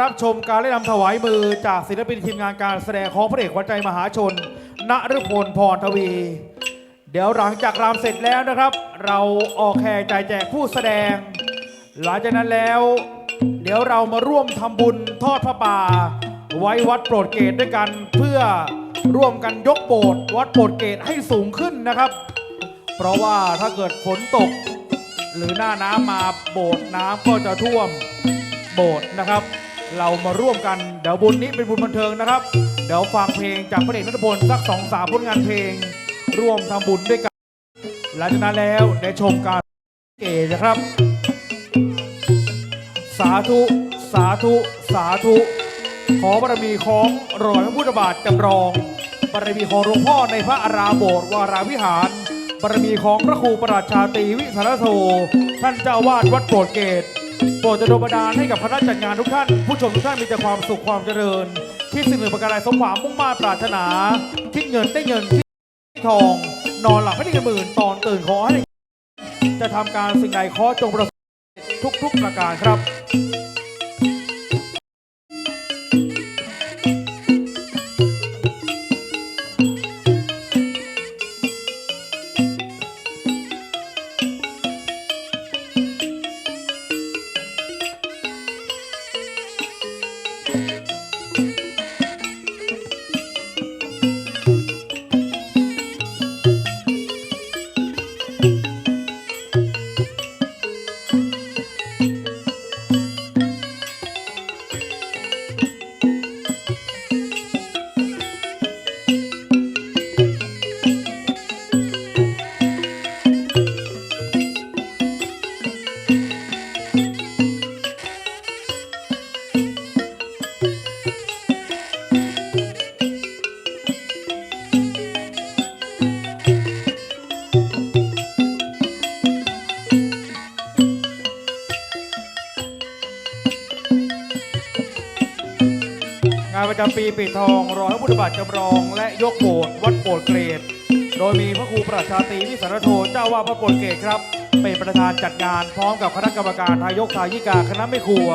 รับชมการเล่นนำถวายมือจากศิลปินทีมงานการแสดงของพระเอกวัญใจมหาชน ณฤพลพรทวี เดี๋ยวหลังจากรำเสร็จแล้วนะครับ เราออกแห่จ่ายแจกผู้แสดง หลังจากนั้นแล้ว เดี๋ยวเรามาร่วมทำบุญทอดพระป่า ไว้วัดโปรดเกตด้วยกันเพื่อร่วมกันยกโบสถ์วัดโปรดเกตให้สูงขึ้นนะครับ เพราะว่าถ้าเกิดฝนตก หรือหน้าน้ำมาโบสถ์น้ำก็จะท่วมโบสถ์นะครับ เรามาร่วมกันเดี๋ยวบุญนี้เป็นบุญบันเทิงนะครับ เดี๋ยวฟังเพลงจากพระเอกนัทพลสักสองสามผลงานเพลง ร่วมทำบุญด้วยกัน หลังจากนั้นแล้วได้ชมการเกตนะครับ สาธุ สาธุ สาธุ ขอบารมีของรอยพระพุทธบาทจำลองบารมีของหลวงพ่อในพระอารามโบสถ์วาราวิหารบารมีของพระครูประหลัดชาตรีวิสารโทท่านเจ้าวาดวัดโปรดเกต โปรดจะโดนบันดาลให้กับคณะจัดงานทุกท่าน ผู้ชมทุกท่านมีแต่ความสุขความเจริญ ที่สิ่งหนึ่งประการใดสมหวังมุ่งมา่ปรารถนาคิดเงินได้เงินคิดทอง นอนหลับไม่ได้เงินหมื่นตอนตื่นขอให้จะทำการสิ่งใดขอจงประสบทุกๆประการครับ ประจำปีปิดทองรอยพระพุทธบาทจำลองและยกโบสถ์วัดโปรดเกรด โดยมีพระครูประชาตีวิสารโทเจ้าวาดวัดโปรดเกรดครับ เป็นประธานจัดงานพร้อมกับคณะกรรมการทายกทายิกาคณะไม่ครัว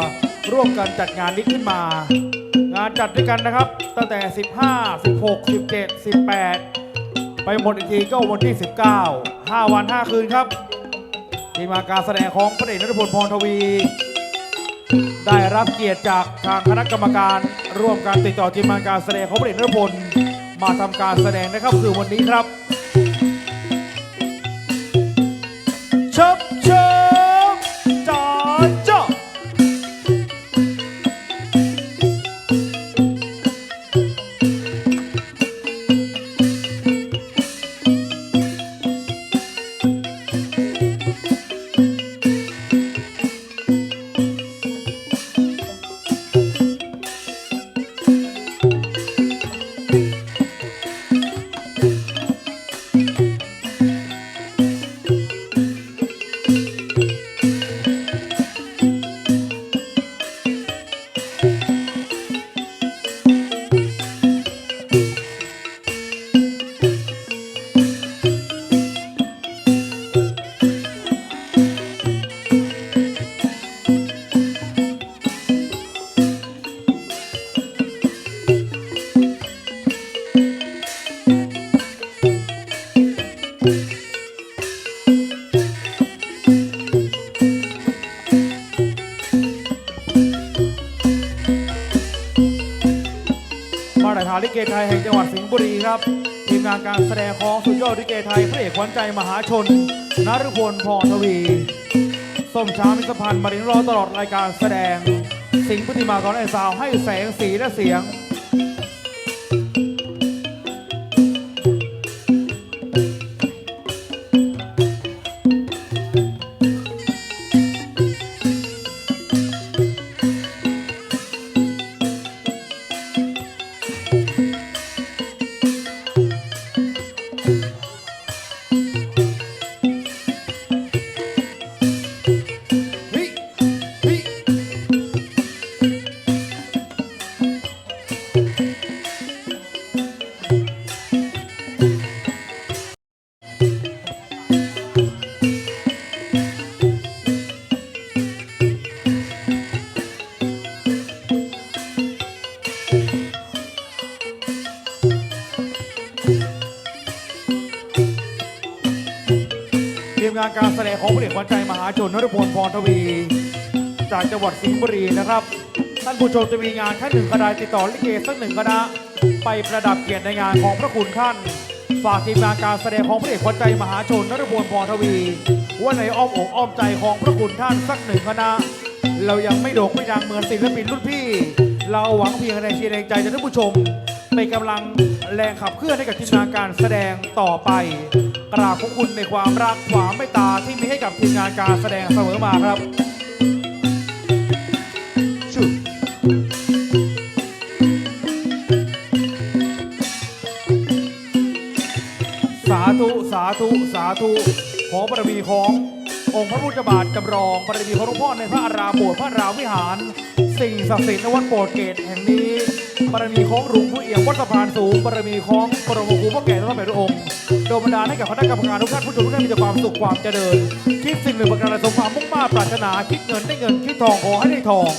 ร่วมกันจัดงานนี้ขึ้นมา งานจัดด้วยกันนะครับ ตั้งแต่ 15 16 17 18 ไปหมดอีกทีก็วันที่ 19 5 วัน 5 คืนครับ ทีมาการแสดงของพระเอกนรพลพรทวี ได้รับเกียรติจากทางคณะกรรมการ ร่วมการติดต่อทีมงานการแสดงของพระเอกนรพลมาทำการแสดงนะครับคือวันนี้ครับ ลิเกไทยแห่งจังหวัดสิงห์บุรีครับทีมงานการแสดงของสุดยอดลิเกไทยพระเอกขวัญใจมหาชนนฤพลพรทวีส้มช้ามิสพันธ์มารินรอตลอดรายการแสดง สิงห์พุทธิมากรไอสาวให้แสงสีและเสียงานการแสดงของพระเอกขวัญใจมหาชนนรพลพรทวี จากจังหวัดสิงห์บุรีนะครับ ท่านผู้ชมจะมีงานแค่หนึ่งคณะติดต่อลิเกสักหนึ่งคณะไปประดับเกียรติในงานของพระคุณท่าน ฝากทีมงานการแสดงของพระเอกขวัญใจมหาชนนรพลพรทวีว่าในอ้อมอกอ้อมใจของพระคุณท่านสักหนึ่งคณะเรายังไม่โด่งไม่ดังเหมือนศิลปินรุ่นพี่ เราหวังเพียงแรงเชียร์แรงใจจากท่านผู้ชมเป็นกำลังแรงขับเคลื่อนให้กับทีมงานการแสดงต่อไป กราบขอบคุณในความรักความเมตตาที่มีให้กับทีมงานการแสดงเสมอมาครับชุดสาธุสาธุสาธุขอบารมีขององค์พระพุทธบาทจำลองบารมีของหลวงพ่อในพระอารามบสถ์พระรามวิหาร สิ่งศักดิ์สิทธิ์ในวัดโบสถ์เกตแห่งนี้บารมีของหลวงผู้เอี่ยมวัดสะพานสูงบารมีของบรมครูพ่อแก่ทั้งแปดพระองค์โดยบันดาลให้กับคณะกรรมการทุกท่านผู้ชมทุกท่านมีแต่ความสุขความเจริญ คิดสิ่งหนึ่งประการใดสมความมุ่งมา่ปรารถนาคิดเงินได้เงินคิดทองขอให้ได้ทอง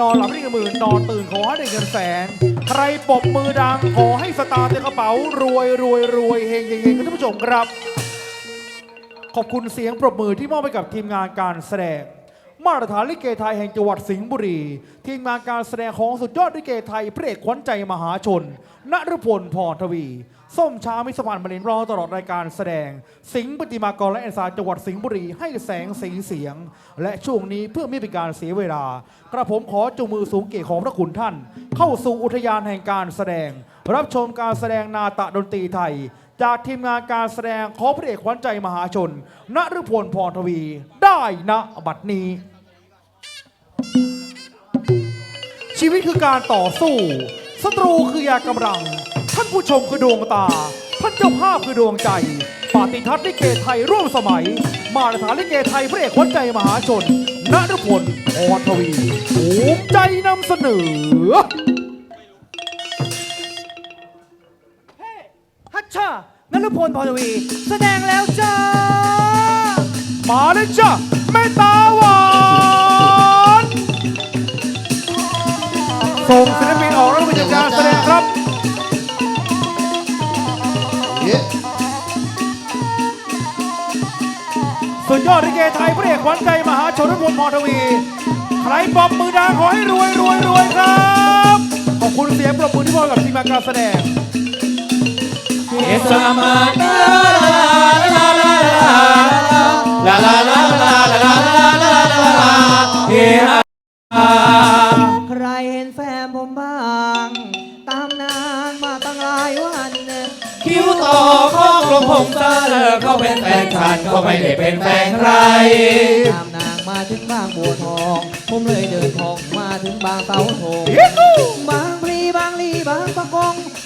นอนหลับได้เงินหมื่นนอนตื่นขอให้ได้เงินแสน ใครปบมือดังขอให้สตาร์เต็มกระเป๋ารวยรวยรวยเฮงเฮงเฮงท่านผู้ชมครับ ขอบคุณเสียงปรบมือที่มอบให้กับทีมงานการแสดง มาตรฐานลิเกไทยแห่งจังหวัดสิงห์บุรี ทีมงานการแสดงของสุดยอดลิเกไทยพระเอกขวัญใจมหาชนณรพลพรทวี ส้มช้ามิสมานมารินรอตลอดรายการแสดง สิงห์ปฏิมากรและแอนซาจังหวัดสิงห์บุรีให้แสงสีเสียง และช่วงนี้เพื่อไม่เป็นการเสียเวลา กระผมขอจูงมือสูงเกียรติของพระคุณท่าน เข้าสู่อุทยานแห่งการแสดง รับชมการแสดงนาตะดนตรีไทย จากทีมงานการแสดงของพระเอกขวัญใจมหาชนณฤพลพรทวี ได้ณบัดนี้ ชีวิตคือการต่อสู้ศัตรูคือยากำลัง ท่านผู้ชมคือดวงตา ท่านเจ้าภาพคือดวงใจปาฏิทัศน์ลิเกไทยร่วมสมัย มาตรฐานลิเกไทยพระเอกขวัญใจมหาชนณฤพลพรทวีภูมิใจนำเสนอ รุพลพรทวี แสดงแล้วจ้า มาเลยจ้ะแม่ตาหวานส่งศิลปินออกแล้วเป็นการแสดงครับ สุดยอดลิเกไทยพระเอกขวัญใจมหาชนรพลพรทวี ใครปรบมือดังขอให้รวยรวยรวยครับ ขอบคุณเสียงปรบมือที่มอบกับทีมงานการแสดง ใครเห็นแฟนผมบ้าง ตามนางมาตั้งหลายวัน คิ้วต่อข้องลงผมซาเลอเขาเป็นแฟนฉันก็ไม่ได้เป็นแฟนใคร ตามนางมาถึงบางบัวทอง ผมเลยเดินทองมาถึงบางเสาธงบางพลีบาง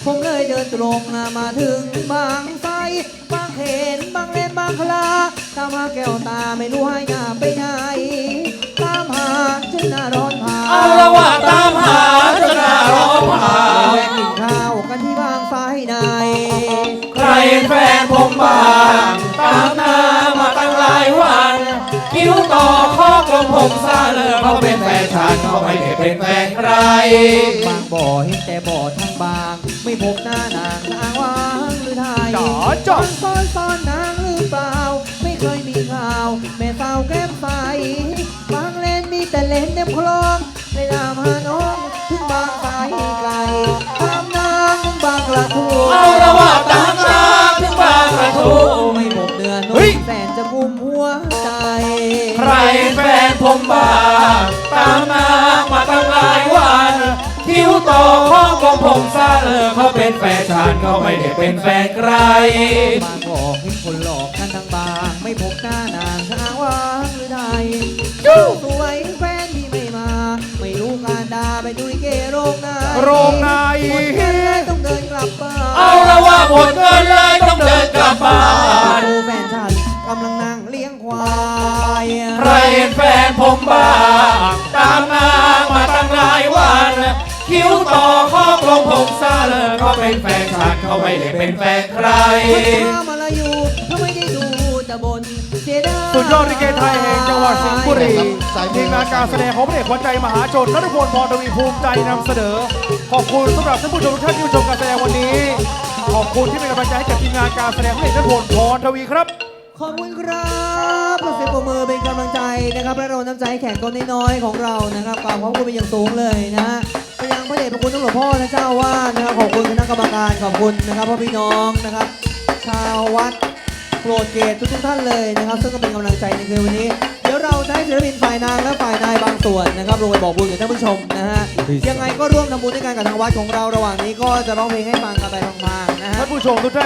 ผมเลยเดินตรงมาถึงบางไทรบางเขนบางเลนบางคลา ตามหาแก้วตาไม่รู้ให้หน้าไปไหน ตามหาจนหน้าร้อนผาเอาละว่าตามหาจนหน้าร้อนผาแวะกินข้าวกันที่บางไทรใน ใครเป็นแฟนผมบ้างตาม ผมซาเลอเขาเป็นแฟนฉันเขาไม่ได้เป็นแฟนใคร บางบ่อเห็นแต่บ่อทั้งบาง ไม่พบหน้านางนางวางหรือไทยจ๋าจ๋าซ่อนซ่อนนางหรือเปล่า ไม่เคยมีข่าว แม่สาวแก้มใสบางเลนมีแต่เลนเต็มคลองเลยนามหาน้องถึงบางสายไกลตามนางถึงบางกระทู้เอาละว่าตามหาถึงบางกระทู้ มบาตามมามาตั้งหลายวันคิ้วต่อข้อของผมซาเลอเขาเป็นแฟนฉันเขาไม่ได้เป็นแฟนใครบางบอกเห็นคนหลอกกันทั้งบาง ไม่พบหน้านางช้างวางหรือใดสวยแฟนที่ไม่มา ไม่รู้การดาไปดูลิเกโรงนายโรงนายหมดเงินเลยต้องเดินกลับบ้านเอาละว่าหมดเงินเลยต้องเดินกลับบ้านดูแฟนฉันกำลังนั่งเลี้ยงควายใครเห็นแฟน บ้างตามมามาตั้งหลายวัน คิ้วต่อข้อกลมผมซาเลอเขาเป็นแฟนฉันเขาไม่ได้เป็นแฟนใครถ้ามาลาอยู่ถ้าไม่ได้ดูจะบนเสียดาย สุดยอดลิเกไทยแห่งจังหวัดสิงห์บุรีทีมงานการแสดงของพระเอกขวัญใจมหาชนนรพลพรทวีภูมิใจนำเสนอ ขอบคุณสำหรับท่านผู้ชมทุกท่านที่ชมการแสดงวันนี้ ขอบคุณที่เป็นกำลังใจให้กับทีมงานการแสดงพระเอกนรพลพรทวีครับ ขอบคุณครับขอเสียงปรบมือเป็นกำลังใจนะครับและเราน้ำใจแขกคนน้อยๆของเรานะครับกราบขอบคุณเป็นอย่างสูงเลยนะฮะไปยังพระเดชพระคุณทั้งหลวงพ่อและเจ้าอาวาดนะครับขอบคุณคณะกรรมการขอบคุณนะครับพ่อพี่น้องนะครับ ชาววัดโปรดเกตทุกๆท่านเลยนะครับ ซึ่งก็เป็นกำลังใจในคืนวันนี้ เดี๋ยวเราจะให้ศิลปินฝ่ายนางและฝ่ายนายบางส่วนนะครับลงไปบอกบุญกับท่านผู้ชมนะฮะยังไงก็ร่วมทำบุญด้วยกันกับทางวัดของเราระหว่างนี้ก็จะร้องเพลงให้ฟังกันไปพลางๆนะฮะท่านผู้ชมทุกท่าน